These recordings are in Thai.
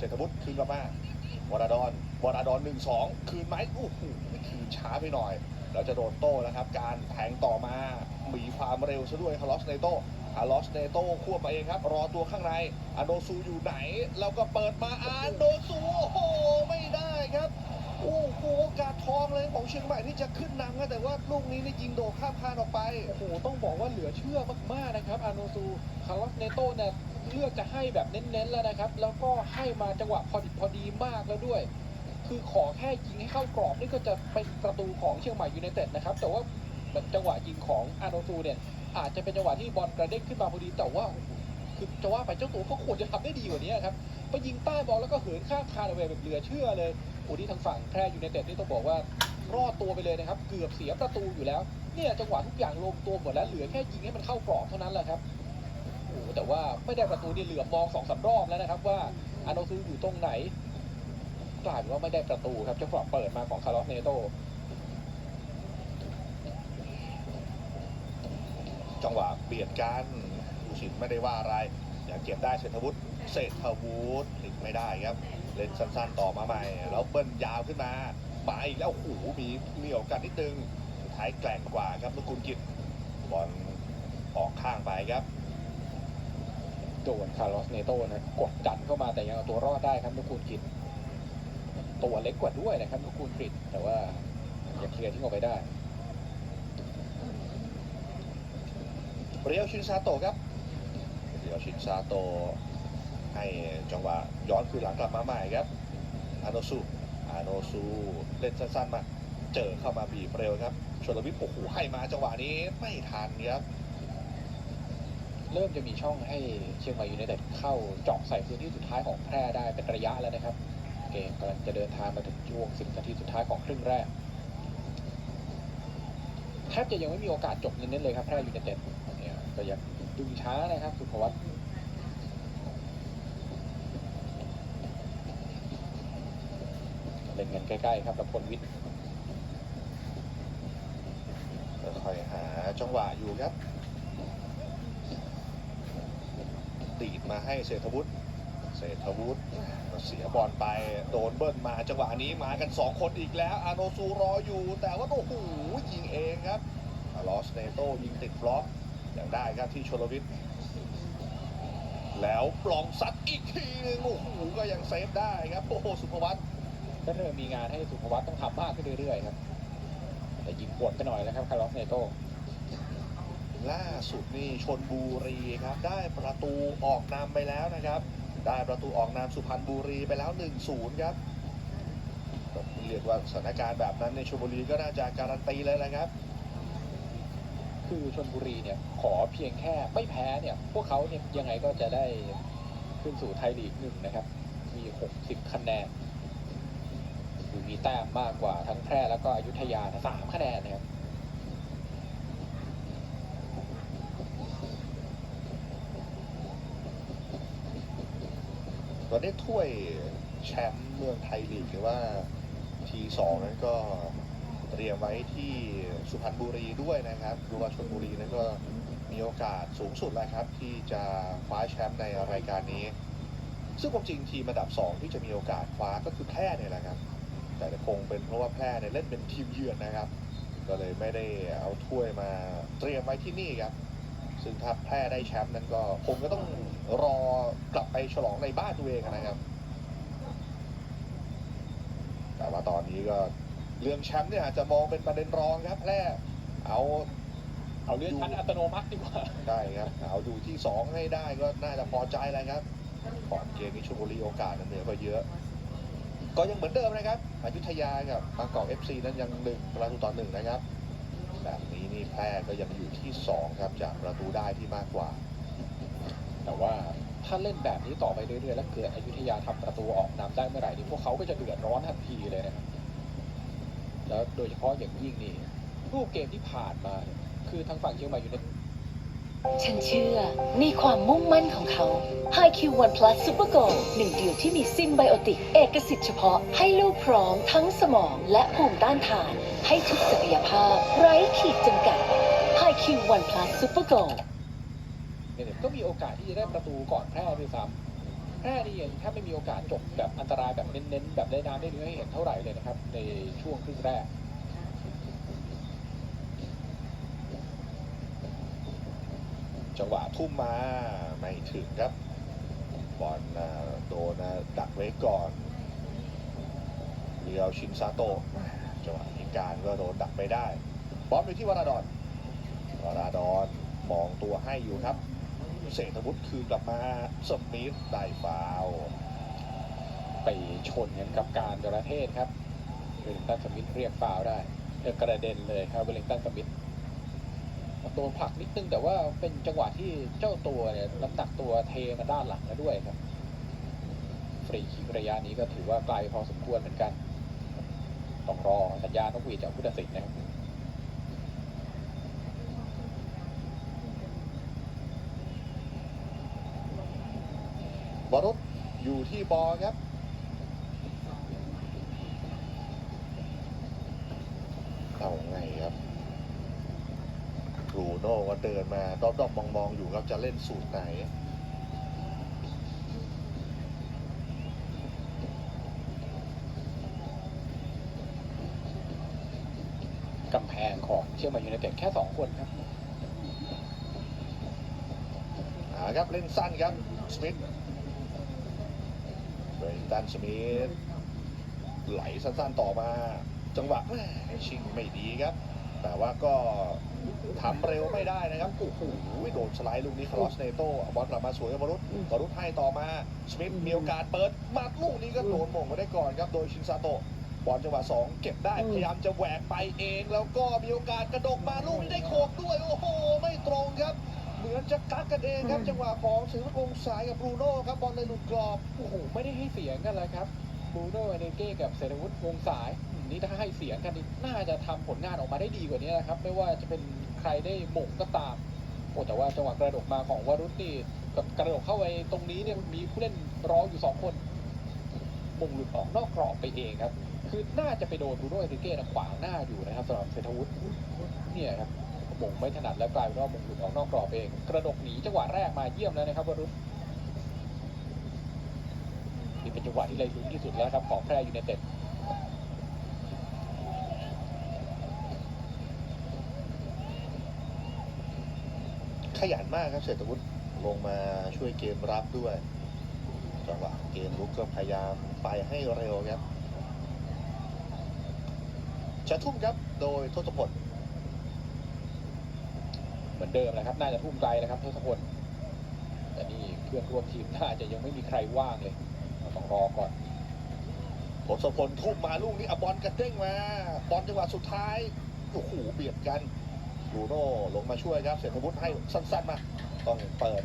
เศรษฐวุฒิคืนกลับมาวราดอนวราดอนหนึ่งสองคืนไหมโอ้โหคืนช้าไปหน่อย เราจะโดนโต้แล้วครับ การแทงต่อมามีความเร็วซะด้วยคาร์ลอสเนโตคาร์ลอสเนโตควบมาเองครับ รอตัวข้างในอาโนซูอยู่ไหน แล้วก็เปิดมาอาโนซูโอ้โหไม่ได้ครับโอ้โหโอกาสทองเลยของเชียงใหม่ที่จะขึ้นนำครับแต่ว่าลูกนี้นี่ยิงโดดข้ามคานออกไปโอ้โหต้องบอกว่าเหลือเชื่อมากๆนะครับอาโนซูคาร์ลอสเนโตเนี่ย เลือกจะให้แบบเน้นๆแล้วนะครับ แล้วก็ให้มาจังหวะพอดิบพอดีมากแล้วด้วย คือขอแค่ยิงให้เข้ากรอบนี่ก็จะเป็นประตูของเชียงใหม่ยูไนเต็ดนะครับ แต่ว่าจังหวะยิงของอาโนซูเนี่ย อาจจะเป็นจังหวะที่บอลกระเด้งขึ้นมาพอดีแต่ว่าคือจะว่าไปเจ้าตัวก็ควรจะทำได้ดีกว่านี้ครับไปยิงใต้บอลแล้วก็เหินข้ามคานเอาไว้แบบเหลือเชื่อเลยโอ้ที่ทางฝั่งแพร่ยูไนเต็ดนี่ต้องบอกว่ารอดตัวไปเลยนะครับ เกือบเสียประตูอยู่แล้ว เนี่ยจังหวะทุกอย่างลงตัวหมดแล้วเหลือแค่ยิงให้มันเข้ากรอบเท่านั้นแหละครับ แต่ว่าไม่ได้ประตูนี่เหลือบมองสองสามรอบแล้วนะครับว่าอาโนซูอยู่ตรงไหนกลายเป็นว่าไม่ได้ประตูครับจังหวะเปิดมาของคาร์ลอสเนโตจังหวะเบียดกันผู้สินไม่ได้ว่าอะไรอยากเก็บได้เศรษฐวุฒิเศรษฐวุฒิหลีกไม่ได้ครับ เล่นสั้นๆต่อมาใหม่ แล้วเบิ้ลยาวขึ้นมามาอีกแล้วโอ้โหมีเหนียวกันนิดนึงสุดท้ายแกล่งกว่าครับนุกุลกิจบอลออกข้างไปครับ โดนคาร์ลอสเนโตนะกดดันเข้ามาแต่ยังเอาตัวรอดได้ครับนุกูลกิจตัวเล็กกว่าด้วยนะครับนุกูลกิจแต่ว่ายังเคลียร์ทิ้งออกไปได้เรียวชินซาโตครับเรียวชินซาโตให้จังหวะย้อนคืนหลังกลับมาใหม่ครับอาโนซูอาโนซูเล่นสั้นๆมา เจอเข้ามาบีบเร็วครับชลวิทย์โอ้โหให้มาจังหวะนี้ไม่ทันครับ เริ่มจะมีช่องให้เชียงใหม่ยูไนเต็ดเข้าเจาะใส่พื้นที่สุดท้ายของแพร่ได้เป็นระยะแล้วนะครับ เกมกำลังจะเดินทางมาถึงช่วง10นาทีสุดท้ายของครึ่งแรกแทบจะยังไม่มีโอกาสจบเน้นๆเลยครับแพร่ยูไนเต็ดเนี่ยก็ยังดึงช้านะครับสุภวัตเล่นกันใกล้ๆครับแล้วพลวิทย์ค่อยหาจังหวะอยู่ครับ ตีดมาให้เศรษฐวุฒิเศรษฐวุฒิเสียบอลไปโดนเบิ้ลมาจังหวะนี้มากัน 2 คนอีกแล้ว อาโนซูรออยู่ แต่ว่าโอ้โหยิงเองครับลอสเนโตยิงติดบล็อกอย่างได้ครับที่ชลวิทย์แล้วปลองซัดอีกทีหนึงโอ้โหก็ยังเซฟได้ครับโอ้โหสุภวัตก็เริ่มมีงานให้สุภวัตต้องทำมากขึ้นเรื่อยๆครับแต่ยิงปวดไปหน่อยแล้วครับคาร์ลอสเนโต ล่าสุดนี่ชนบุรีครับ ได้ประตูออกนำไปแล้วนะครับ ได้ประตูออกนำสุพรรณบุรีไปแล้ว 1-0 ครับเรียกว่าสถานการณ์แบบนั้นในชลบุรีก็น่าจะการันตีเลยนะครับ คือชนบุรีเนี่ยขอเพียงแค่ไม่แพ้เนี่ย พวกเขาเนี่ยยังไงก็จะได้ขึ้นสู่ไทยลีกหนึ่งนะครับ มี 60 คะแนนคือมีแต้มมากกว่าทั้งแพร่แล้วก็อยุธยาสามคะแนนนะครับ ตอนนี้ถ้วยแชมป์เมืองไทยลีกหรือว่าทีสองนั้นก็เตรียมไว้ที่สุพรรณบุรีด้วยนะครับหรือว่าชลบุรีนั้นก็มีโอกาสสูงสุดแล้วครับ ที่จะคว้าแชมป์ในรายการนี้ ซึ่งความจริงทีมอันดับ 2 ที่จะมีโอกาสคว้าก็คือแพร่เนี่ยแหละครับ แต่คงเป็นเพราะว่าแพร่เนี่ยเล่นเป็นทีมเยือนนะครับ ก็เลยไม่ได้เอาถ้วยมาเตรียมไว้ที่นี่ครับ ซึ่งถ้าแพร่ได้แชมป์นั้นก็คงก็ต้องรอกลับไปฉลองในบ้านตัวเองนะครับ แต่ว่าตอนนี้ก็เรื่องแชมป์เนี่ยอาจจะมองเป็นประเด็นรองครับแพร่เอาเอาเลื่อนชั้นอัตโนมัติดีกว่าได้ครับ เอาดูที่ 2 ให้ได้ก็น่าจะพอใจแล้วครับก่อนเกมนี้ชลบุรีโอกาสนั้นเหนือกว่าเยอะ ก็ยังเหมือนเดิมนะครับอยุธยากับบางกอกเอฟซีนั้นยังหนึ่งประตูต่อหนึ่งนะครับ แบบนี้นี่แพร่ก็ยังอยู่ ที่2ครับจากประตูได้ที่มากกว่า แต่ว่าถ้าเล่นแบบนี้ต่อไปเรื่อยๆ แล้วเกิดอยุธยาทำประตูออกนำได้เมื่อไหร่นี่พวกเขาก็จะเดือดร้อนทันทีเลยนะครับแล้วโดยเฉพาะอย่างยิ่งนี่รูปเกมที่ผ่านมาคือทางฝั่งเชียงใหม่อยู่ในฉันเชื่อในความมุ่งมั่นของเขา HiQ One Plus Super Go หนึ่งเดียวที่มีซิมไบโอติก เอกสิทธิ์เฉพาะ ให้ลูกพร้อมทั้งสมองและภูมิต้านทาน ให้ทุกศักยภาพ ไร้ขีดจำกัด HiQ One Plus Super Go เนี่ยก็มีโอกาสที่จะได้ประตูก่อนแพร่ด้วยซ้ำแพร่นี่ยังแทบไม่มีโอกาสจบแบบอันตรายแบบเน้นๆ แบบได้น้ำได้เนื้อให้เห็นเท่าไหร่เลยนะครับ ในช่วงครึ่งแรกจังหวะทุ่มมาไม่ถึงครับบอลโดนดักไว้ก่อนเรียวชินซาโตะจังหวะยิงการก็โดนดักไปได้ บอลไปที่วราดอน วราดอนมองตัวให้อยู่ครับ เศรษฐวุฒิคืนกลับมาสมิธได้ฟาวไปชนกันกับการจระเทศครับเวลิงตันสมิธเรียกฟาวได้เออกระเด็นเลยครับเวลลิงตันสมิธโดนผลักนิดนึงแต่ว่าเป็นจังหวะที่เจ้าตัวเนี่ยน้ำหนักตัวเทมาด้านหลังแล้วด้วยครับ ฟรีคิกระยะนี้ก็ถือว่าไกลพอสมควรเหมือนกัน ต้องรอสัญญาณนกหวีดจากผู้ตัดสินนะครับ บอรุษอยู่ที่บอลครับเอาไงครับบรูโน่ก็เดินมาด้อมๆมองๆอยู่ครับจะเล่นสูตรไหนกำแพงของเชียงใหม่ยูไนเต็ดแค่สองคนครับหาครับ เล่นสั้นครับ สมิธ เบรนตันสมิธไหลสั้นๆต่อมา จังหวะแม่ชิงไม่ดีครับ แต่ว่าก็ทำเร็วไม่ได้นะครับโอ้โหโดนสไลด์ลูกนี้คาร์ลอสเนโต้เอาบอลกลับมาสวยกับบอลรุษบอลรุษให้ต่อมาสมิธมีโอกาสเปิดมาลูกนี้ก็โดนหม่งมาได้ก่อนครับโดยชินซาโตะบอลจังหวะสองเก็บได้พยายามจะแหวกไปเอง แล้วก็มีโอกาสกระดกมาลูกนี้ได้โขกด้วย โอ้โห ไม่ตรงครับ เหมือนจะกักกันเองครับ จังหวะของศิริพงษ์สายกับบรูโน่ครับบอลเลยหลุดกรอบโอ้โหไม่ได้ให้เสียงกันเลยครับบรูโน่เนเก้กับเซรวุฒิวงศ์สายอืมนี่ถ้าให้เสียงกันนี่น่าจะทำผลงานออกมาได้ดีกว่านี้นะครับ ไม่ว่าจะเป็นใครได้หม่งก็ตามโอ้แต่ว่าจังหวะกระโดดมาของวรุษนี่กับกระโดดเข้าไปตรงนี้เนี่ยมีผู้เล่นรออยู่สองคนมงหลุดออกนอกกรอบไปเองครับ คือน่าจะไปโดนบรูโน่เนเก้นะขวางหน้าอยู่นะครับสำหรับเซรวุฒิเนี่ยครับ มงไม่ถนัดแล้วกลายเป็นว่ามงหลุดออกนอกกรอบเอง กระดดหนีจังหวะแรกมาเยี่ยมแล้วนะครับวรุษนี่เป็นจังหวะที่เลยลุ้นที่สุดแล้วครับของแพร่ยูไนเต็ดขยันมากครับเศรษฐวุฒิลงมาช่วยเกมรับด้วย จังหวะเกมลุกก็พยายามไปให้เร็วครับจะทุ่มครับโดยทศพล เหมือนเดิมนะครับ น่าจะทุ่มไกลนะครับทศพลแต่นี่เพื่อนร่วมทีมน่าจะยังไม่มีใครว่างเลยต้องรอก่อนทศพลทุ่มมาลูกนี้อบอลกระเด้งมาบอลจังหวะสุดท้ายโอ้โหเบียดกันบูโน่ลงมาช่วยครับเศรษฐวุฒิให้สั้นๆมาต้องเปิด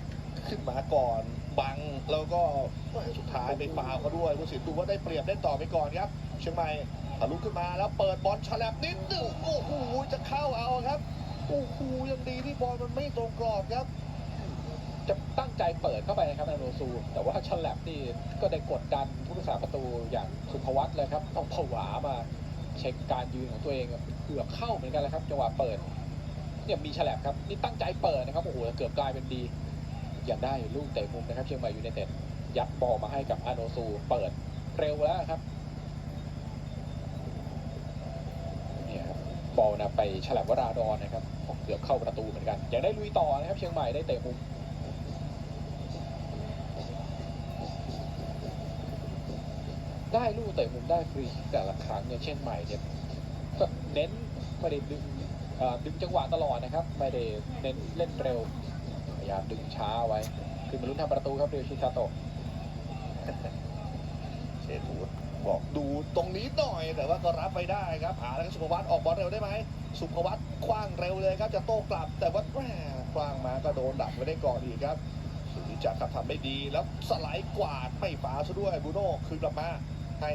ขึ้นมาก่อนบังแล้วก็สุดท้ายไปฟาวเขาด้วยผู้สินดูว่าได้เปรียบเล่นต่อไปก่อนครับ เชียงใหม่ทะลุขึ้นมาแล้วเปิดบอลฉลับนิดนึงโอ้โหจะเข้าเอาครับ โอ้โหยังดีที่บอลมันไม่ตรงกรอบครับ จะตั้งใจเปิดเข้าไปนะครับนาโนซู แต่ว่าชับนี่ก็ได้กดดันผู้รักษาประตูอย่างสุภวัตเลยครับต้องผวามาเช็คการยืนของตัวเองเกือบเข้าเหมือนกันแล้วครับจังหวะเปิดเนี่ยมีฉลับครับนี่ตั้งใจเปิดนะครับโอ้โหเกือบกลายเป็นดี อย่างได้ลูกเตะมุมนะครับ เชียงใหม่ยูไนเต็ดยัดบอลมาให้กับอาโนซู เปิดเร็วแล้วครับเนี่ยครั บอลนะไปฉลับวราดอนนะครับเกือบเข้าประตูเหมือนกันยังได้ลุยต่อนะครับ เชียงใหม่ได้เตะมุมได้ลูกเตะมุมได้ฟรีแต่ละครั้งเนี่ยเช่นใหม่เนี่ยเน้นไม่ได้ดึงดึงจังหวะตลอดนะครับ ไม่ได้เน้นเล่นเร็วพยายามดึงช้าไว้ คือมาลุ้นทำประตูครับเรียวชิคาโตะเชษฐวุฒิ บอกดูตรงนี้หน่อยแต่ว่าก็รับไม่ได้ครับหาแล้วสุภวัตออกบอลเร็วได้ไหมสุภวัตคว้างเร็วเลยครับจะโต้กลับ แต่ว่าแหมคว้างมาก็โดนดักไว้ได้ก่อนอีกครับสุริจักรครับทำได้ดีแล้วสไลด์กวาดไม่ฝาซะด้วยบูโน่คืนกลับมาให้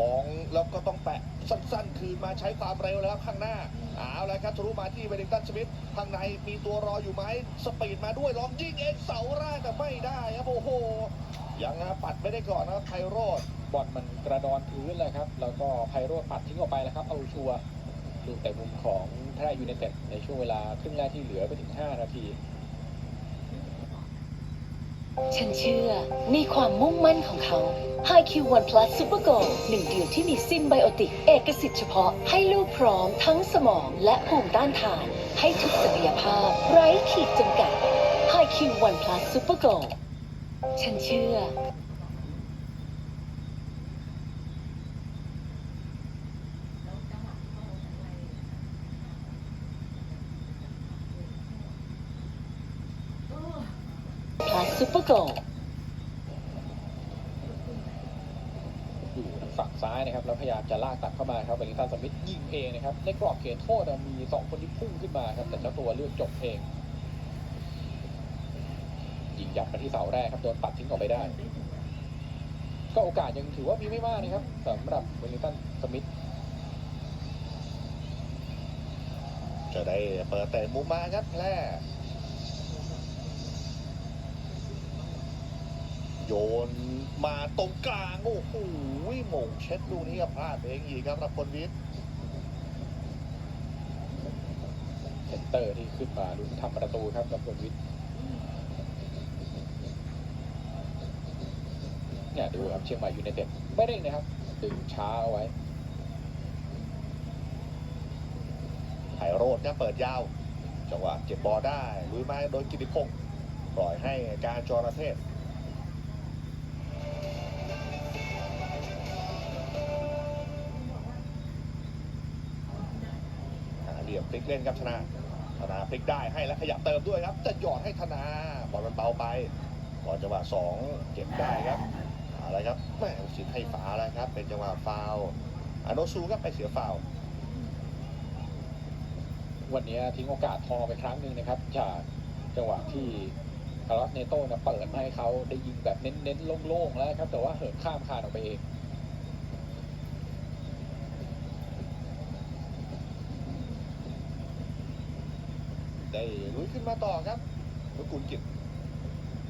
มองแล้วก็ต้องแปะสั้นๆ คืนมาใช้ความเร็วแล้วครับข้างหน้าเอาแล้วครับทะลุมาที่เวลิงตันสมิธข้างในมีตัวรออยู่ไหมสปีดมาด้วยลองยิงเองเสาแรกแต่ไม่ได้ครับโอ้โหยังปัดไม่ได้ก่อนนะครับไพโรธ บอลมันกระดอนพื้นเลยครับ แล้วก็ไพโรดปัดทิ้งออกไปแล้วครับ เอาชัวร์ลูกเตะมุมของแพร่ยูไนเต็ดในช่วงเวลาครึ่งแรกที่เหลือไปถึง 5 นาที ฉันเชื่อในความมุ่งมั่นของเขา HiQ One Plus Super Go หนึ่งเดียวที่มีซิมไบโอติก เอกสิทธิ์เฉพาะ ให้ลูกพร้อมทั้งสมองและภูมิต้านทาน ให้ทุกศักยภาพ ไร้ขีดจำกัด HiQ One Plus Super Go ฉันเชื่อ Plus Super Go อยู่ทางฝั่งซ้ายนะครับแล้วพยายามจะลากตัดเข้ามาครับเวลลิงตันสมิธยิงเองนะครับในกรอบเขตโทษอะมีสองคนที่พุ่งขึ้นมาครับแต่เจ้าตัวเลือกจบเองยิงยัดไปที่เสาแรกครับโดนปัดทิ้งออกไปได้ ก็โอกาสยังถือว่ามีไม่มากนะครับสำหรับเวลลิงตันสมิธจะได้เปิดเตะมุมมาครับแพร่ โยนมาตรงกลาง โอ้โหหม่งเช็ดลูกนี้ก็พลาดเองอีกครับรับพลวิทย์เซนเตอร์ที่ขึ้นมาลุ้นทำประตูครับกับคนวิทย์เนี่ยดูครับเชียงใหม่ยูไนเต็ดไม่เร่งนะครับดึงช้าเอาไว้ไผ่โรดครับเปิดยาว จังหวะเก็บบอลได้ลุยมาโดยกิติพงศ์ปล่อยให้การจอรเทศ กเล่นครับธนาธนาพลิกได้ให้แล้วขยับเติมด้วยครับ จะหยอดให้ธนาบอลมันเบาไปก่อนจังหวะสองเก็บได้ครับอาละครับแม่สิทธิ์ให้ฝาแล้วครับ เป็นจังหวะฟาวอาโนซูครับไปเสียฟาววันนี้ทิ้งโอกาสทองไปครั้งหนึ่งนะครับ จากจังหวะที่คาร์ลอสเนโต้นะเปิดให้เขาได้ยิงแบบเน้นๆโล่งๆแล้วครับ แต่ว่าเหินข้ามคานออกไปเอง ได้ลุยขึ้นมาต่อครับนุกุลกิจ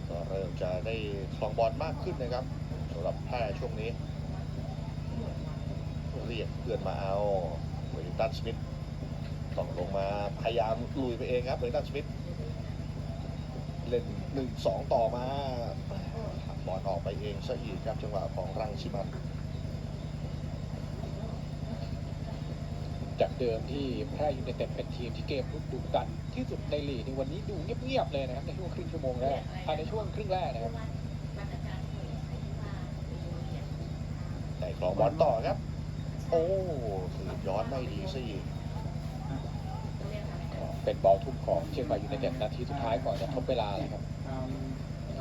ก็เริ่มจะได้คลองบอลมากขึ้นนะครับสำหรับแพร่ช่วงนี้ เรียกเพื่อนมาเอาเวลิงตันสมิธต้องลงมาพยายามลุยไปเองครับเวลิงตันสมิธเล่นหนึ่งสองต่อมาบอลออกไปเองซะอีกครับจังหวะของรังชิมัน จากเดิมที่แพร่ยูไนเต็ดเป็นทีมที่เกมลุกดุดันที่สุดในลีกในวันนี้ดูเงียบๆเลยนะครับในช่วงครึ่งชั่วโมงแรกอ่าในช่วงครึ่งแรกนะครับได้คลองบอลต่อครับ โอ้สืบย้อนไม่ดีซะอีกเป็นบอลทุ่มของเชียงใหม่ยูไนเต็ดนาทีสุดท้ายก่อนจะทดเวลาเลยครับ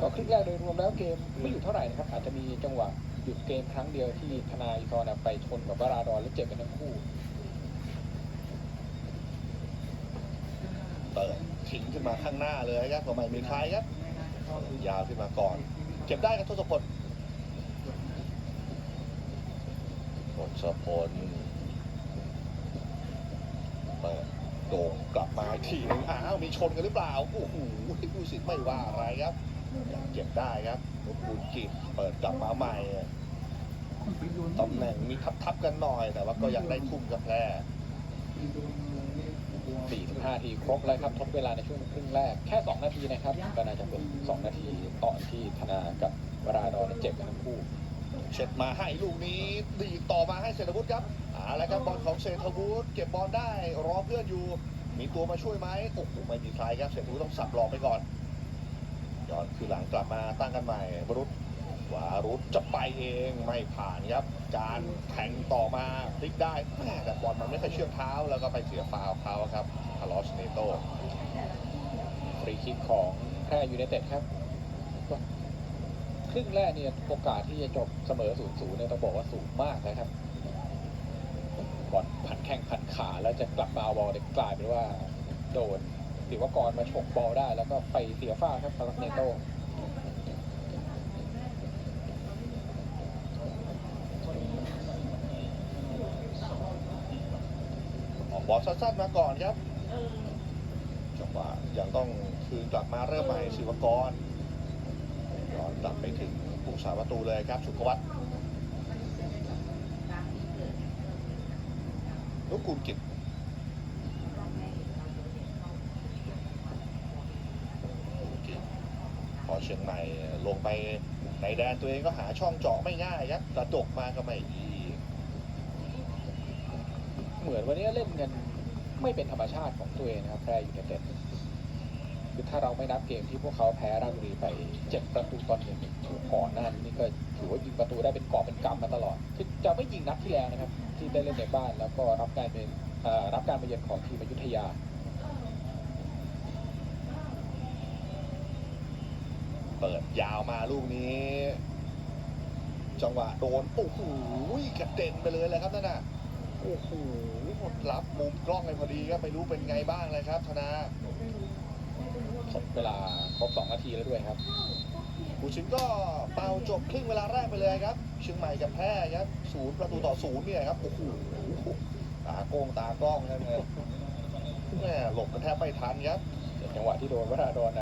ก็ครึ่งแรกโดยรวมแล้วเกมไม่อยู่เท่าไหร่นะครับ อาจจะมีจังหวะหยุดเกมครั้งเดียวที่ธนาอิซอนไปชนกับวราดอนแล้วเจ็บกันทั้งคู่ เปิดทิ้งขึ้นมาข้างหน้าเลยครับก็ไม่มีใครครับ ยาวขึ้นมาก่อน เก็บได้ครับทศพลทศพลเปิดโด่งกลับมาทีหนึงอ้าวมีชนกันหรือเปล่าโอ้โหผู้สิทธิ์ไม่ว่าอะไรครับยังเก็บได้ครับนุกูลกิจเปิดกลับมาใหม่ตำแหน่งมีทับๆกันหน่อยแต่ว่าก็ยังได้ทุ่มกับแพร่ 45ทีครบแล้วครับทดเวลาในช่วงครึ่งแรกแค่ 2 นาทีนะครับก็น่าจะเป็น 2 นาทีตอนที่ธนากับวราดอนเจ็บกันทั้งคู่ เช็ดมาให้ลูกนี้ดีดต่อมาให้เศรษฐวุฒิครับเอาละครับบอลของเศรษฐวุฒิเก็บบอลได้รอเพื่อนอยู่ มีตัวมาช่วยไหมโอ้โหไม่มีใครครับเศรษฐวุฒิต้องสับหลอกไปก่อนย้อนคือหลังกลับมาตั้งกันใหม่วรุษ วารุษจะไปเองไม่ผ่านครับ การแทงต่อมาพลิกได้แม่แต่บอลมันไม่ค่อยเชื่องเท้า แล้วก็ไปเสียฟาวเขาครับคาร์ลอสเนโตฟรีคิกของแพร่ยูไนเต็ดครับ ครึ่งแรกเนี่ยโอกาสที่จะจบเสมอ0-0เนี่ยต้องบอกว่าสูงมากนะครับบอลผันแข้งผันขาแล้วจะกลับมาเอาบอลเนี่ยกลายเป็นว่าโดนสิวากรมาฉกบอลได้ แล้วก็ไปเสียฟ้าครับคาร์ลอสเนโต ออก บอลสั้นๆมาก่อนครับจังหวะยังต้องคืนกลับมาเริ่มใหม่ศิวกรย้อนกลับไปถึงผู้สาประตูเลยครับสุขวัตนุกูลกิจขอเชียงใหม่ลงไปในแดนตัวเองก็หาช่องเจาะไม่ง่ายครับกระดกมาก็ไม่ดี เหมือนวันนี้เล่นกันไม่เป็นธรรมชาติของตัวเองนะครับแพรยูไนเต็ดคือถ้าเราไม่นับเกมที่พวกเขาแพ้ราชบุรีไปเจ็ดประตูต่อหนึ่งก่อนหน้านี้นี่ก็ถือว่ายิงประตูได้เป็นกอบเป็นกำมาตลอดคือจะไม่ยิงนัดที่แล้วนะครับ ที่ได้เล่นในบ้าน แล้วก็รับการเป็นรับการมาเยือนของทีมอยุธยาเปิดยาวมาลูกนี้ จังหวะโดนโอ้โหกระเด็นไปเลยเลยครับนั่นน่ะ โอ้โหรับมุมกล้องเลยพอดีครับไม่รู้เป็นไงบ้างเลยครับธนาหมดเวลาครบ2นาทีแล้วด้วยครับผู้ชิงก็เป่าจบครึ่งเวลาแรกไปเลยครับ เชียงใหม่กับแพร่ครับศูนย์ประตูต่อศูนย์เนี่ยครับโอ้โหตาโกงตากล้องครับเนี่ยแม่หลบกันแทบไม่ทันครับจังหวะที่โดนวราดอน